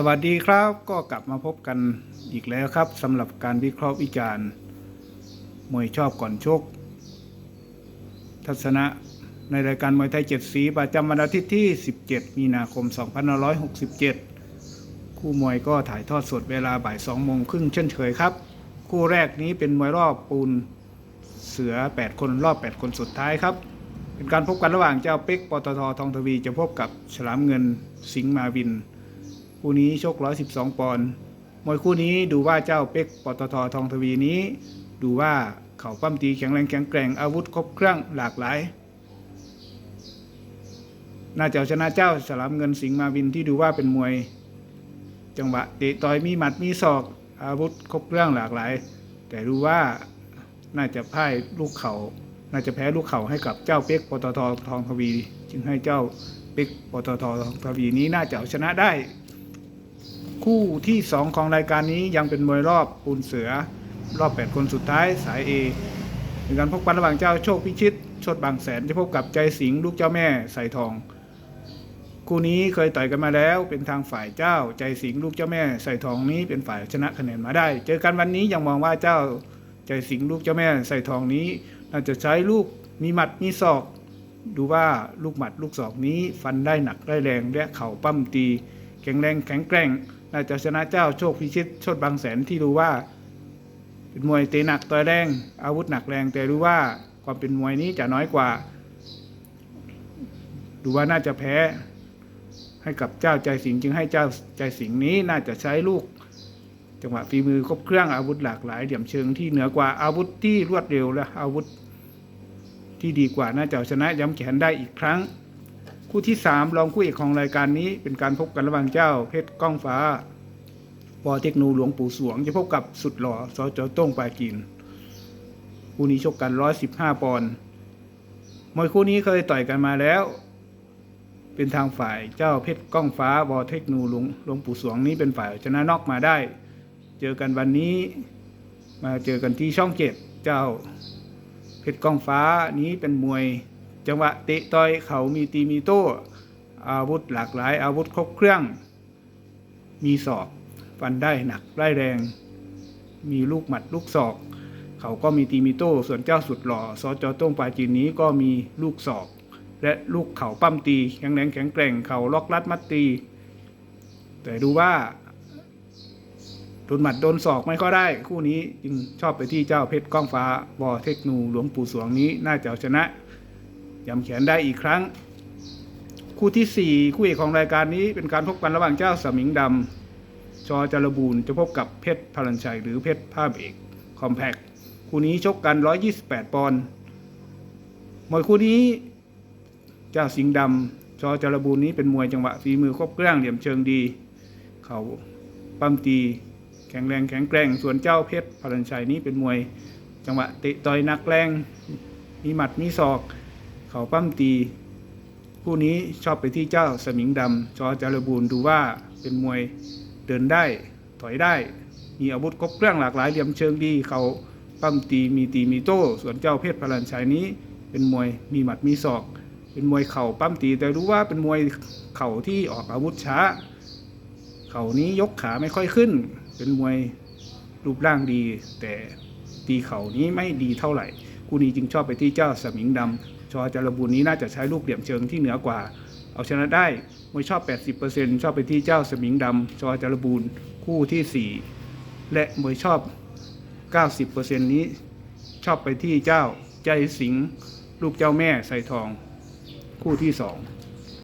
สวัสดีครับก็กลับมาพบกันอีกแล้วครับสำหรับการวิเคราะห์วิจารณ์มวยชอบก่อนชก ทัศนะในรายการมวยไทยเจ็ดสีประจำวันอาทิตย์ที่ 17 มีนาคม 2567 คู่มวยก็ถ่ายทอดสดเวลาบ่าย2โมงครึ่งเช่นเคยครับ คู่แรกนี้เป็นมวยรอบปูนเสือ 8 คนรอบ 8 คนสุดท้ายครับ เป็นการพบกันระหว่างเจ้าเป็กปตททองทวีจะพบกับฉลามเงินสิงห์มาวิน คู่นี้ชก 112 ปอนด์มวยคู่นี้ดูว่าเจ้าเป็กปตททองทวีนี้ ดูว่าเขาปั้มตีแข็งแรงแข็งแกร่งอาวุธครบเครื่องหลากหลาย น่าจะเอาชนะเจ้าฉลามเงินสิงห์มาวินที่ดูว่าเป็นมวย จังหวะเตะต่อยมีหมัดมีศอกอาวุธครบเครื่องหลากหลาย แต่ดูว่าน่าจะพ่ายลูกเขาน่าจะแพ้ลูกเข่าให้กับเจ้าเป็กปตททองทวี จึงให้เจ้าเป็กปตททองทวีนี้น่าจะเอาชนะได้ คู่ที่ 2 ของรายการนี้ยังเป็นมวยรอบปูนเสือ รอบ 8 คนสุดท้ายสาย A เป็นการพบกันระหว่างเจ้าโชคพิชิตชดบางแสนจะพบกับใจสิงห์ลูกเจ้าแม่ใส่ทอง คู่นี้เคยต่อยกันมาแล้ว เป็นทางฝ่ายเจ้าใจสิงห์ลูกเจ้าแม่ใส่ทองนี้เป็นฝ่ายชนะคะแนนมาได้ เจอกันวันนี้ยังมองว่าเจ้าใจสิงห์ลูกเจ้าแม่ใส่ทองนี้ น่าจะใช้ลูกมีหมัดมีศอกดูว่าลูกหมัดลูกศอกนี้ฟันได้หนักได้แรงและเข่าปั้มตี แข็งแรงแข็งแกร่ง น่าจะชนะเจ้าโชคพิชิตโชดบางแสนที่ดูว่าเป็นมวยเตะหนักต่อยแรง อาวุธหนักแรง แต่รู้ว่าความเป็นมวยนี้จะน้อยกว่า ดูว่าน่าจะแพ้ ให้กับเจ้าใจสิงจึงให้เจ้าใจสิงนี้น่าจะใช้ลูก จังหวะฝีมือครบเครื่องอาวุธหลากหลายเหลี่ยมเชิงที่เหนือกว่าอาวุธที่รวดเร็วและอาวุธที่ดีกว่าน่าจะชนะย้ำแขนได้อีกครั้ง คู่ที่ 3 รองคู่เอกของรายการนี้เป็นการพบกันระหว่างเจ้าเพชรก้องฟ้าปอเทคโนหลวงปู่สวง จะพบกับสุดหล่อสจต้งปากีนคู่นี้ชกกัน115ปอนด์มวยคู่นี้เคยต่อยกันมาแล้ว เป็นทางฝ่ายเจ้าเพชรก้องฟ้าบอเทคโนหลวงหลวงปู่สวงนี้เป็นฝ่ายชนะนอกมาได้ เจอกันวันนี้ มาเจอกันที่ช่องเจ็ดเจ้าเพชรก้องฟ้านี้เป็นมวย จังหวะเตะต่อยเขามีตีมีโต้อาวุธหลากหลาย อาวุธครบเครื่อง มีศอกฟันได้หนักได้แรง มีลูกหมัดลูกศอก เขาก็มีตีมีโต้ ส่วนเจ้าสุดหล่อซอจอต้งปาจีนนี้ก็มีลูกศอก และลูกเข่าปั้มตีแข็งแรงแข็งแกร่งเข่าล็อกลัดมัดตี แต่ดูว่าโดนหมัดโดนศอกไม่ก็ได้ คู่นี้จึงชอบไปที่เจ้าเพชรก้องฟ้าบอเทคโนูหลวงปู่สวงนี้น่าจะชนะ ย้ำแขนได้อีกครั้ง คู่ที่ 4 คู่เอกของรายการนี้เป็นการพบกันระหว่างเจ้าสมิงดำชอจารบูรณ์จะพบกับเพชรพลันชัยหรือเพชรภาพเอกคอมแพคคู่นี้ชกกัน 128 ปอนด์มวยคู่นี้เจ้าสิงห์ดำชอจารบูรณ์นี้เป็นมวยจังหวะฝีมือครบเครื่องเหลี่ยมเชิงดี เขาปั้มตีแข็งแรงแข็งแกร่ง ส่วนเจ้าเพชรพลันชัยนี้เป็นมวยจังหวะเตะต่อยนักแรง มีหมัดมีศอก เขาปั้มตี ผู้นี้ชอบไปที่เจ้าสมิงดำชอจารบูรดูว่าเป็นมวยเดินได้ถอยได้ มีอาวุธครบเครื่องหลากหลายเหลี่ยมเชิงดี เขาปั้มตีมีตีมีโต้ ส่วนเจ้าเพชรพลันชัยนี้ เป็นมวยมีหมัดมีศอก เป็นมวยเข่าปั้มตี แต่รู้ว่าเป็นมวยเข่าที่ออกอาวุธช้า เข่านี้ยกขาไม่ค่อยขึ้น เป็นมวยรูปร่างดี แต่ตีเข่านี้ไม่ดีเท่าไหร่คู่นี้จึงชอบไปที่เจ้าสมิงดำ ชอจารบูรณ์นี้น่าจะใช้ลูกเหลี่ยมเชิงที่เหนือกว่า เอาชนะได้มวยชอบ 80%ชอบไปที่เจ้าสมิงดำชอจารบูรณ์คู่ที่ 4 และมวยชอบ 90%นี้ชอบไปที่เจ้าใจสิงลูกเจ้าแม่ใส่ทอง คู่ที่ 2